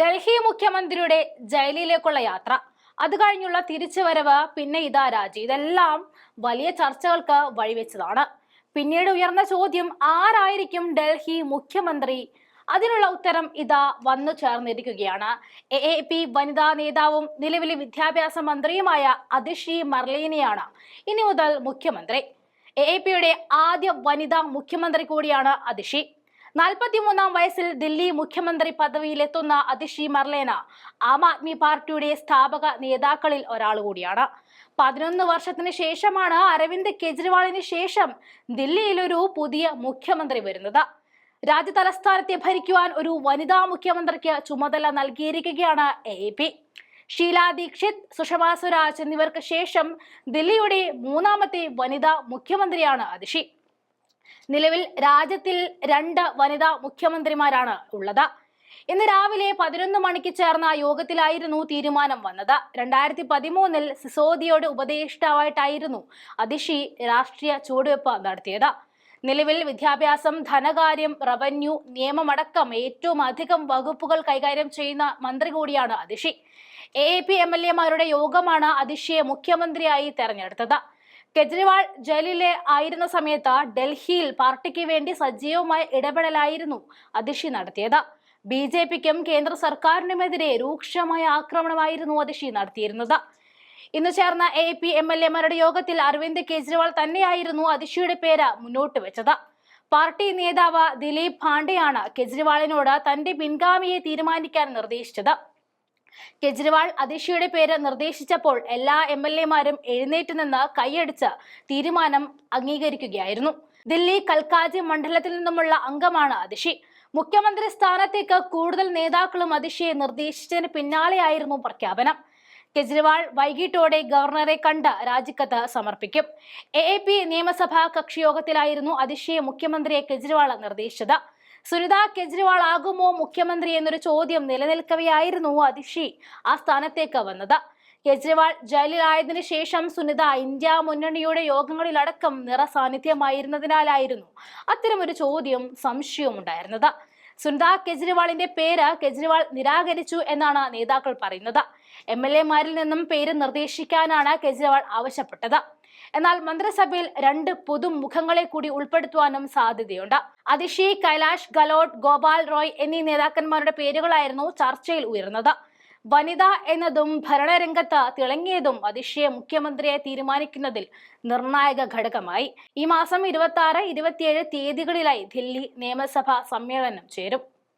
ഡൽഹി മുഖ്യമന്ത്രിയുടെ ജയിലിലേക്കുള്ള യാത്ര. അത് കഴിഞ്ഞുള്ള തിരിച്ചുവരവ് പിന്നെ ഇതാ രാജി. ഇതെല്ലാം വലിയ ചർച്ചകൾക്ക് വഴിവെച്ചതാണ്. പിന്നീട് ഉയർന്ന ചോദ്യം ആരായിരിക്കും ഡൽഹി മുഖ്യമന്ത്രി? അതിനുള്ള ഉത്തരം ഇതാ വന്നു ചേർന്നിരിക്കുകയാണ്. എ എ പി വനിതാ നേതാവും നിലവിലെ വിദ്യാഭ്യാസ മന്ത്രിയുമായ അതിഷി മർലീനയാണ് ഇനി മുതൽ മുഖ്യമന്ത്രി. എ എ പിയുടെ ആദ്യ വനിതാ മുഖ്യമന്ത്രി കൂടിയാണ് അതിഷി. നാൽപ്പത്തിമൂന്നാം വയസ്സിൽ ദില്ലി മുഖ്യമന്ത്രി പദവിയിലെത്തുന്ന അതിഷി മർലേന ആം ആദ്മി പാർട്ടിയുടെ സ്ഥാപക നേതാക്കളിൽ ഒരാൾ കൂടിയാണ്. പതിനൊന്ന് വർഷത്തിന് ശേഷമാണ് അരവിന്ദ് കെജ്രിവാളിന് ശേഷം ദില്ലിയിൽ ഒരു പുതിയ മുഖ്യമന്ത്രി വരുന്നത്. രാജ്യ തലസ്ഥാനത്തെ ഭരിക്കുവാൻ ഒരു വനിതാ മുഖ്യമന്ത്രിക്ക് ചുമതല നൽകിയിരിക്കുകയാണ് എ പി. ഷീല ദീക്ഷിത് സുഷമ സ്വരാജ് എന്നിവർക്ക് ശേഷം ദില്ലിയുടെ മൂന്നാമത്തെ വനിതാ മുഖ്യമന്ത്രിയാണ് അതിഷി. നിലവിൽ രാജ്യത്തിൽ രണ്ട് വനിതാ മുഖ്യമന്ത്രിമാരാണ് ഉള്ളത്. ഇന്ന് രാവിലെ പതിനൊന്ന് മണിക്ക് ചേർന്ന യോഗത്തിലായിരുന്നു തീരുമാനം വന്നത്. രണ്ടായിരത്തി പതിമൂന്നിൽ സിസോദിയോട് ഉപദേഷ്ടാവായിട്ടായിരുന്നു അതിഷി രാഷ്ട്രീയ ചുവടുവെപ്പ് നടത്തിയത്. നിലവിൽ വിദ്യാഭ്യാസം ധനകാര്യം റവന്യൂ നിയമമടക്കം ഏറ്റവും അധികം വകുപ്പുകൾ കൈകാര്യം ചെയ്യുന്ന മന്ത്രി കൂടിയാണ് Atishi. A. P M. L. എമാരുടെ യോഗമാണ് അതിഷിയെ മുഖ്യമന്ത്രിയായി തെരഞ്ഞെടുത്തത്. കെജ്രിവാൾ ജയിലിലെ ആയിരുന്ന സമയത്ത് ഡൽഹിയിൽ പാർട്ടിക്ക് വേണ്ടി സജീവമായ ഇടപെടലായിരുന്നു അതിഷി നടത്തിയത്. ബി ജെ പിക്കും കേന്ദ്ര സർക്കാരിനുമെതിരെ രൂക്ഷമായ ആക്രമണമായിരുന്നു അതിഷി നടത്തിയിരുന്നത്. ഇന്ന് ചേർന്ന എ പി എം എൽ എമാരുടെ യോഗത്തിൽ അരവിന്ദ് കെജ്രിവാൾ തന്നെയായിരുന്നു അതിഷിയുടെ പേര് മുന്നോട്ട് വെച്ചത്. പാർട്ടി നേതാവ് ദിലീപ് പാണ്ഡെയാണ് കെജ്രിവാളിനോട് തന്റെ പിൻഗാമിയെ തീരുമാനിക്കാൻ നിർദ്ദേശിച്ചത്. കെജ്രിവാൾ അതിഷിയുടെ പേര് നിർദ്ദേശിച്ചപ്പോൾ എല്ലാ എം എൽ എമാരും എഴുന്നേറ്റ് നിന്ന് കൈയടിച്ച് തീരുമാനം അംഗീകരിക്കുകയായിരുന്നു. ദില്ലി കൽക്കാജി മണ്ഡലത്തിൽ നിന്നുമുള്ള അംഗമാണ് അതിഷി മുഖ്യമന്ത്രി സ്ഥാനത്തേക്ക് കൂടുതൽ നേതാക്കളും അതിഷിയെ നിർദ്ദേശിച്ചതിന് പിന്നാലെയായിരുന്നു പ്രഖ്യാപനം. കെജ്രിവാൾ വൈകിട്ടോടെ ഗവർണറെ കണ്ട് രാജിക്കത്ത് സമർപ്പിക്കും. എ എ പി നിയമസഭാ കക്ഷിയോഗത്തിലായിരുന്നു അതിഷിയെ മുഖ്യമന്ത്രിയെ കെജ്രിവാൾ നിർദ്ദേശിച്ചത്. സുനിത കെജ്രിവാൾ ആകുമോ മുഖ്യമന്ത്രി എന്നൊരു ചോദ്യം നിലനിൽക്കവെയായിരുന്നു അതിഷി ആ സ്ഥാനത്തേക്ക് വന്നത്. കെജ്രിവാൾ ജയിലിലായതിനു ശേഷം സുനിത ഇന്ത്യ മുന്നണിയുടെ യോഗങ്ങളിലടക്കം നിറ സാന്നിധ്യമായിരുന്നതിനാലായിരുന്നു അത്തരമൊരു ചോദ്യം സംശയവും ഉണ്ടായിരുന്നത് സുനിത കെജ്രിവാളിന്റെ പേര് കെജ്രിവാൾ നിരാകരിച്ചു എന്നാണ് നേതാക്കൾ പറയുന്നത്. എം എൽ എമാരിൽ നിന്നും പേര് നിർദ്ദേശിക്കാനാണ് കെജ്രിവാൾ ആവശ്യപ്പെട്ടത്. എന്നാൽ മന്ത്രിസഭയിൽ രണ്ട് പുതുമുഖങ്ങളെ കൂടി ഉൾപ്പെടുത്തുവാനും സാധ്യതയുണ്ട്. അതിഷി കൈലാഷ് ഗലോട്ട് ഗോപാൽ റോയ് എന്നീ നേതാക്കന്മാരുടെ പേരുകളായിരുന്നു ചർച്ചയിൽ ഉയർന്നത്. വനിത എന്നതും ഭരണരംഗത്ത് തിളങ്ങിയതും അതിശയ മുഖ്യമന്ത്രിയെ തീരുമാനിക്കുന്നതിൽ നിർണായക ഘടകമായി. ഈ മാസം ഇരുപത്തി ആറ് ഇരുപത്തിയേഴ് തീയതികളിലായി ദില്ലി നിയമസഭാ സമ്മേളനം ചേരും.